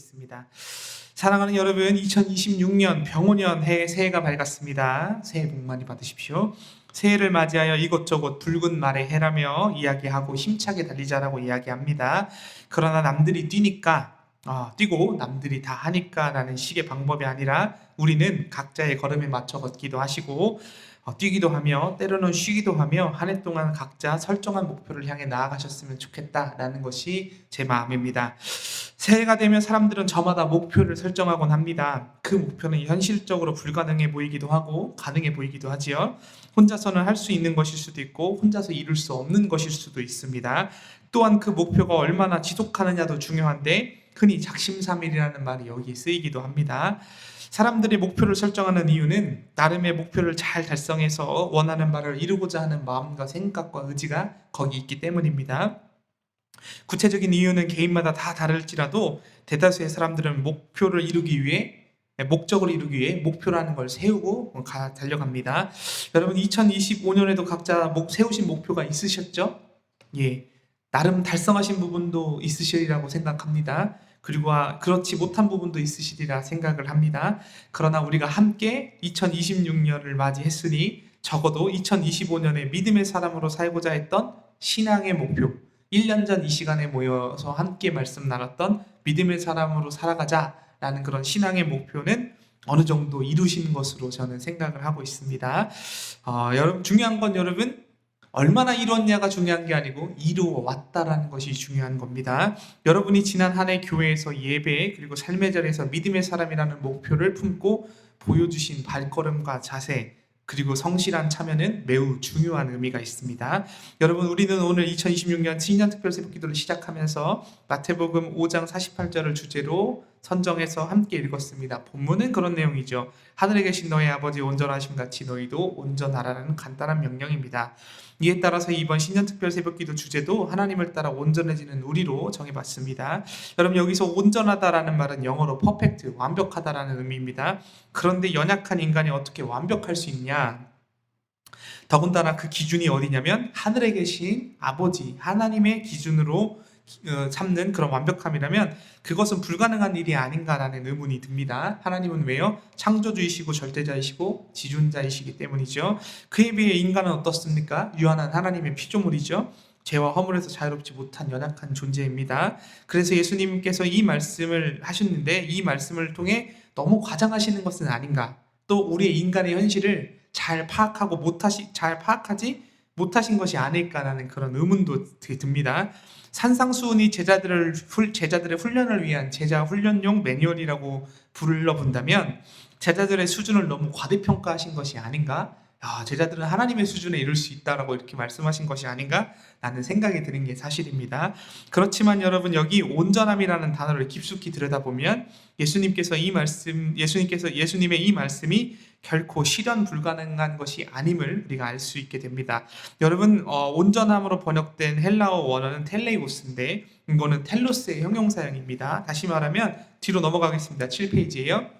하겠습니다. 사랑하는 여러분, 2026년 병오년 해 새해가 밝았습니다. 새해 복 많이 받으십시오. 새해를 맞이하여 이것저것 붉은 말의 해라며 이야기하고 힘차게 달리자라고 이야기합니다. 그러나 남들이 뛰니까 아, 뛰고 남들이 다 하니까라는 식의 방법이 아니라 우리는 각자의 걸음에 맞춰 걷기도 하시고 어, 뛰기도 하며 때로는 쉬기도 하며 한 해 동안 각자 설정한 목표를 향해 나아가셨으면 좋겠다라는 것이 제 마음입니다. 새해가 되면 사람들은 저마다 목표를 설정하곤 합니다. 그 목표는 현실적으로 불가능해 보이기도 하고 가능해 보이기도 하지요. 혼자서는 할 수 있는 것일 수도 있고 혼자서 이룰 수 없는 것일 수도 있습니다. 또한 그 목표가 얼마나 지속하느냐도 중요한데 흔히 작심삼일이라는 말이 여기 쓰이기도 합니다. 사람들이 목표를 설정하는 이유는 나름의 목표를 잘 달성해서 원하는 바를 이루고자 하는 마음과 생각과 의지가 거기 있기 때문입니다. 구체적인 이유는 개인마다 다 다를지라도 대다수의 사람들은 목표를 이루기 위해 목적을 이루기 위해 목표라는 걸 세우고 가, 달려갑니다. 여러분 2025년에도 각자 목 세우신 목표가 있으셨죠? 예. 나름 달성하신 부분도 있으시리라고 생각합니다. 그리고 아, 그렇지 못한 부분도 있으시리라 생각을 합니다. 그러나 우리가 함께 2026년을 맞이했으니 적어도 2025년에 믿음의 사람으로 살고자 했던 신앙의 목표, 1년 전 이 시간에 모여서 함께 말씀 나눴던 믿음의 사람으로 살아가자라는 그런 신앙의 목표는 어느 정도 이루신 것으로 저는 생각을 하고 있습니다. 어, 여러분 중요한 건 여러분 얼마나 이루었냐가 중요한 게 아니고 이루어 왔다라는 것이 중요한 겁니다. 여러분이 지난 한 해 교회에서 예배 그리고 삶의 자리에서 믿음의 사람이라는 목표를 품고 보여주신 발걸음과 자세 그리고 성실한 참여는 매우 중요한 의미가 있습니다. 여러분 우리는 오늘 2026년 신년 특별 새벽 기도를 시작하면서 마태복음 5장 48절을 주제로 선정해서 함께 읽었습니다. 본문은 그런 내용이죠. 하늘에 계신 너의 아버지 온전하심 같이 너희도 온전하라는 간단한 명령입니다. 이에 따라서 이번 신년 특별 새벽 기도 주제도 하나님을 따라 온전해지는 우리로 정해봤습니다. 여러분 여기서 온전하다라는 말은 영어로 퍼펙트, 완벽하다라는 의미입니다. 그런데 연약한 인간이 어떻게 완벽할 수 있냐? 더군다나 그 기준이 어디냐면 하늘에 계신 아버지 하나님의 기준으로 어, 삼는 그런 완벽함이라면 그것은 불가능한 일이 아닌가라는 의문이 듭니다. 하나님은 왜요? 창조주이시고 절대자이시고 지존자이시기 때문이죠. 그에 비해 인간은 어떻습니까? 유한한 하나님의 피조물이죠. 죄와 허물에서 자유롭지 못한 연약한 존재입니다. 그래서 예수님께서 이 말씀을 하셨는데 이 말씀을 통해 너무 과장하시는 것은 아닌가? 또 우리의 인간의 현실을 잘 파악하고 못하시 잘 파악하지 못하신 것이 아닐까라는 그런 의문도 듭니다. 산상수훈이 제자들을 훌- 제자들의 훈련을 위한 제자 훈련용 매뉴얼이라고 불러 본다면 제자들의 수준을 너무 과대평가하신 것이 아닌가? 야, 제자들은 하나님의 수준에 이룰 수 있다라고 이렇게 말씀하신 것이 아닌가? 라는 생각이 드는 게 사실입니다. 그렇지만 여러분 여기 온전함이라는 단어를 깊숙이 들여다보면 예수님께서 이 말씀 예수님께서 예수님의 이 말씀이 결코 실현 불가능한 것이 아님을 우리가 알 수 있게 됩니다. 여러분 어, 온전함으로 번역된 헬라어 원어는 텔레이오스인데 이거는 텔로스의 형용사형입니다. 다시 말하면 뒤로 넘어가겠습니다. 7페이지예요.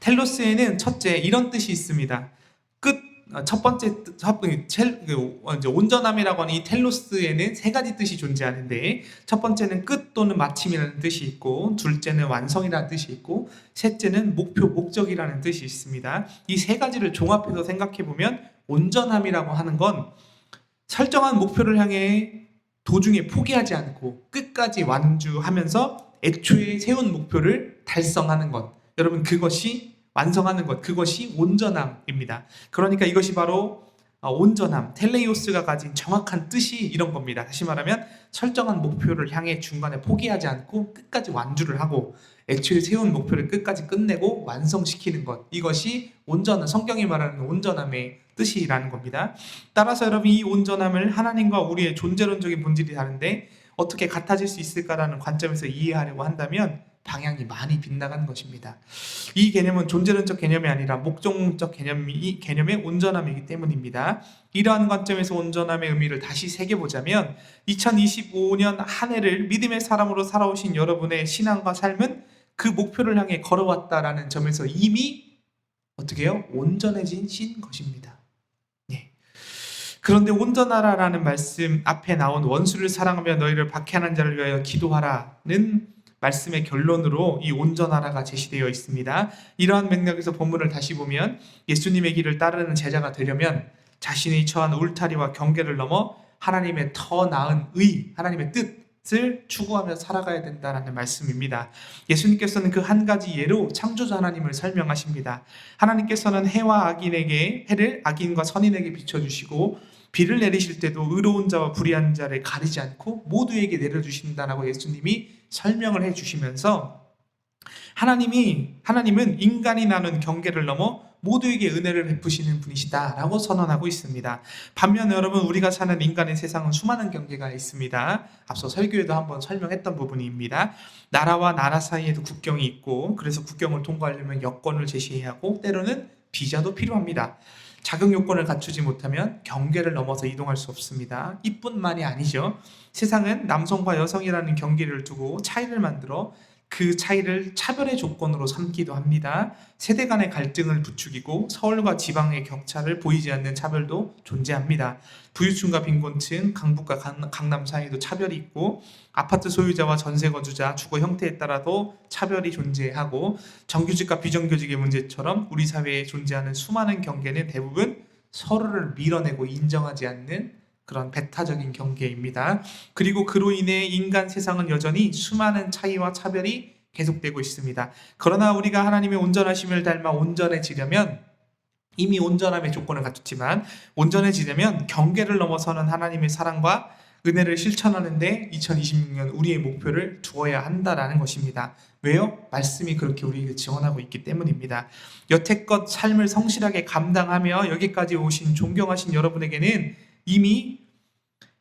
텔로스에는 첫째 이런 뜻이 있습니다. 끝. 어, 첫 번째 뜻, 첫 첼- 그, 어, 온전함이라고 하는 이 텔로스에는 세 가지 뜻이 존재하는데 첫 번째는 끝 또는 마침이라는 뜻이 있고 둘째는 완성이라는 뜻이 있고 셋째는 목표 목적이라는 뜻이 있습니다. 이 세 가지를 종합해서 생각해 보면 온전함이라고 하는 건 설정한 목표를 향해 도중에 포기하지 않고 끝까지 완주하면서 애초에 세운 목표를 달성하는 것. 여러분 그것이 완성하는 것. 그것이 온전함입니다. 그러니까 이것이 바로 어, 온전함, 텔레이오스가 가진 정확한 뜻이 이런 겁니다. 다시 말하면 설정한 목표를 향해 중간에 포기하지 않고 끝까지 완주를 하고 애초에 세운 목표를 끝까지 끝내고 완성시키는 것. 이것이 온전한 성경이 말하는 온전함의 뜻이라는 겁니다. 따라서 여러분 이 온전함을 하나님과 우리의 존재론적인 본질이 다른데 어떻게 같아질 수 있을까라는 관점에서 이해하려고 한다면 방향이 많이 빗나가는 것입니다. 이 개념은 존재론적 개념이 아니라 목적론적 개념이 이 개념의 온전함이기 때문입니다. 이러한 관점에서 온전함의 의미를 다시 새겨보자면 2025년 한 해를 믿음의 사람으로 살아오신 여러분의 신앙과 삶은 그 목표를 향해 걸어왔다라는 점에서 이미 어떻게 해요? 온전해진 신 것입니다. 예. 그런데 온전하라라는 말씀 앞에 나온 원수를 사랑하며 너희를 박해하는 자를 위하여 기도하라는 말씀의 결론으로 이 온전하라가 제시되어 있습니다. 이러한 맥락에서 본문을 다시 보면 예수님의 길을 따르는 제자가 되려면 자신이 처한 울타리와 경계를 넘어 하나님의 더 나은 의, 하나님의 뜻을 추구하며 살아가야 된다라는 말씀입니다. 예수님께서는 그 한 가지 예로 창조자 하나님을 설명하십니다. 하나님께서는 해와 악인에게 해를 악인과 선인에게 비춰 주시고 비를 내리실 때도 의로운 자와 불의한 자를 가리지 않고 모두에게 내려주신다라고 예수님이 설명을 해 주시면서 하나님이 하나님은 인간이 나눈 경계를 넘어 모두에게 은혜를 베푸시는 분이시다라고 선언하고 있습니다. 반면 여러분 우리가 사는 인간의 세상은 수많은 경계가 있습니다. 앞서 설교에도 한번 설명했던 부분입니다. 나라와 나라 사이에도 국경이 있고 그래서 국경을 통과하려면 여권을 제시해야 하고 때로는 비자도 필요합니다. 자격 요건을 갖추지 못하면 경계를 넘어서 이동할 수 없습니다. 이뿐만이 아니죠. 세상은 남성과 여성이라는 경계를 두고 차이를 만들어 그 차이를 차별의 조건으로 삼기도 합니다. 세대 간의 갈등을 부추기고 서울과 지방의 격차를 보이지 않는 차별도 존재합니다. 부유층과 빈곤층, 강북과 강- 강남 사이에도 차별이 있고 아파트 소유자와 전세 거주자, 주거 형태에 따라도 차별이 존재하고 정규직과 비정규직의 문제처럼 우리 사회에 존재하는 수많은 경계는 대부분 서로를 밀어내고 인정하지 않는 그런 배타적인 경계입니다. 그리고 그로 인해 인간 세상은 여전히 수많은 차이와 차별이 계속되고 있습니다. 그러나 우리가 하나님의 온전하심을 닮아 온전해지려면 이미 온전함의 조건을 갖췄지만 온전해지려면 경계를 넘어서는 하나님의 사랑과 은혜를 실천하는데 2026년 우리의 목표를 두어야 한다라는 것입니다. 왜요? 말씀이 그렇게 우리에게 지원하고 있기 때문입니다. 여태껏 삶을 성실하게 감당하며 여기까지 오신 존경하신 여러분에게는 이미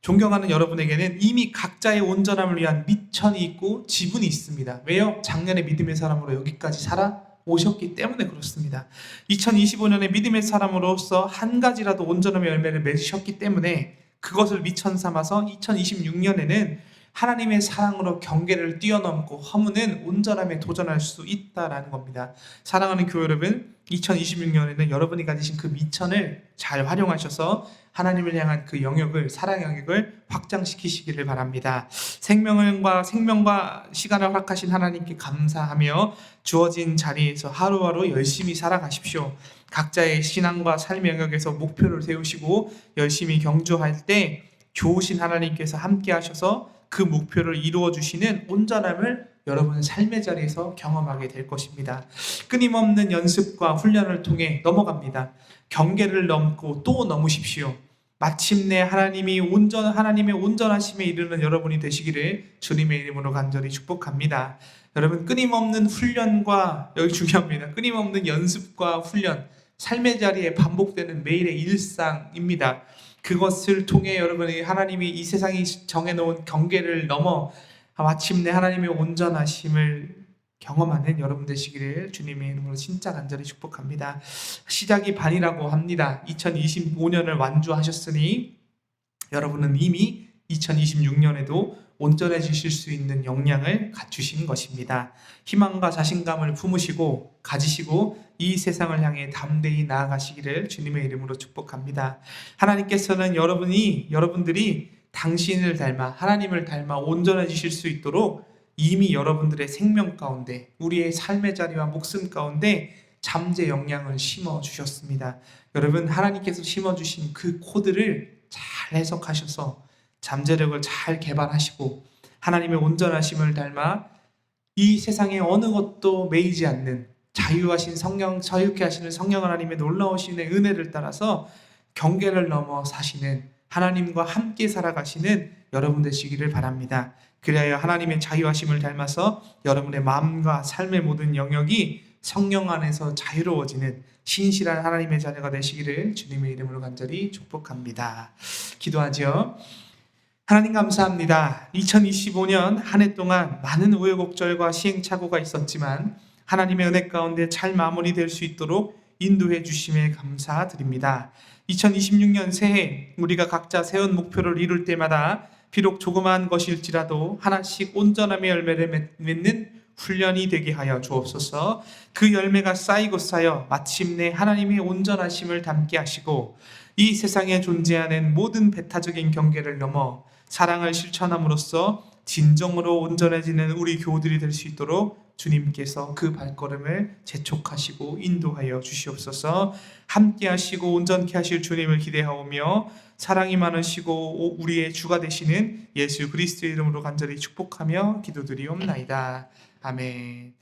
존경하는 여러분에게는 이미 각자의 온전함을 위한 미천이 있고 지분이 있습니다. 왜요? 작년에 믿음의 사람으로 여기까지 살아 오셨기 때문에 그렇습니다. 2025년에 믿음의 사람으로서 한 가지라도 온전함의 열매를 맺으셨기 때문에 그것을 미천 삼아서 2026년에는 하나님의 사랑으로 경계를 뛰어넘고 허무는 온전함에 도전할 수 있다라는 겁니다. 사랑하는 교회 여러분, 2026년에는 여러분이 가지신 그 미천을 잘 활용하셔서 하나님을 향한 그 영역을 사랑 영역을 확장시키시기를 바랍니다. 생명과 생명과 시간을 허락하신 하나님께 감사하며 주어진 자리에서 하루하루 열심히 살아가십시오. 각자의 신앙과 삶의 영역에서 목표를 세우시고 열심히 경주할 때 좋으신 하나님께서 함께 하셔서 그 목표를 이루어 주시는 온전함을 여러분의 삶의 자리에서 경험하게 될 것입니다. 끊임없는 연습과 훈련을 통해 넘어갑니다. 경계를 넘고 또 넘으십시오. 마침내 하나님이 온전 하나님의 온전하심에 이르는 여러분이 되시기를 주님의 이름으로 간절히 축복합니다. 여러분 끊임없는 훈련과 여기 중요합니다. 끊임없는 연습과 훈련, 삶의 자리에 반복되는 매일의 일상입니다. 그것을 통해 여러분이 하나님이 이 세상이 정해놓은 경계를 넘어 마침내 하나님의 온전하심을 경험하는 여러분 되시기를 주님의 이름으로 진짜 간절히 축복합니다. 시작이 반이라고 합니다. 2025년을 완주하셨으니 여러분은 이미 2026년에도 온전해지실 수 있는 역량을 갖추신 것입니다. 희망과 자신감을 품으시고 가지시고 이 세상을 향해 담대히 나아가시기를 주님의 이름으로 축복합니다. 하나님께서는 여러분이 여러분들이 당신을 닮아 하나님을 닮아 온전해지실 수 있도록 이미 여러분들의 생명 가운데 우리의 삶의 자리와 목숨 가운데 잠재 역량을 심어 주셨습니다. 여러분 하나님께서 심어 주신 그 코드를 잘 해석하셔서 잠재력을 잘 개발하시고 하나님의 온전하심을 닮아 이 세상에 어느 것도 매이지 않는 자유하신 성령 자유케 하시는 성령 하나님의 놀라우신 은혜를 따라서 경계를 넘어 사시는 하나님과 함께 살아가시는 여러분 되시기를 바랍니다. 그래야 하나님의 자유하심을 닮아서 여러분의 마음과 삶의 모든 영역이 성령 안에서 자유로워지는 신실한 하나님의 자녀가 되시기를 주님의 이름으로 간절히 축복합니다. 기도하죠. 하나님 감사합니다. 2025년 한 해 동안 많은 우여곡절과 시행착오가 있었지만 하나님의 은혜 가운데 잘 마무리될 수 있도록 인도해 주심에 감사드립니다. 2026년 새해 우리가 각자 세운 목표를 이룰 때마다 비록 조그마한 것일지라도 하나씩 온전함의 열매를 맺는 훈련이 되게 하여 주옵소서. 그 열매가 쌓이고 쌓여 마침내 하나님의 온전하심을 담게 하시고 이 세상에 존재하는 모든 배타적인 경계를 넘어 사랑을 실천함으로써 진정으로 온전해지는 우리 교우들이 될 수 있도록 주님께서 그 발걸음을 재촉하시고 인도하여 주시옵소서 함께 하시고 온전케 하실 주님을 기대하오며 사랑이 많으시고 우리의 주가 되시는 예수 그리스도의 이름으로 간절히 축복하며 기도드리옵나이다. 아멘.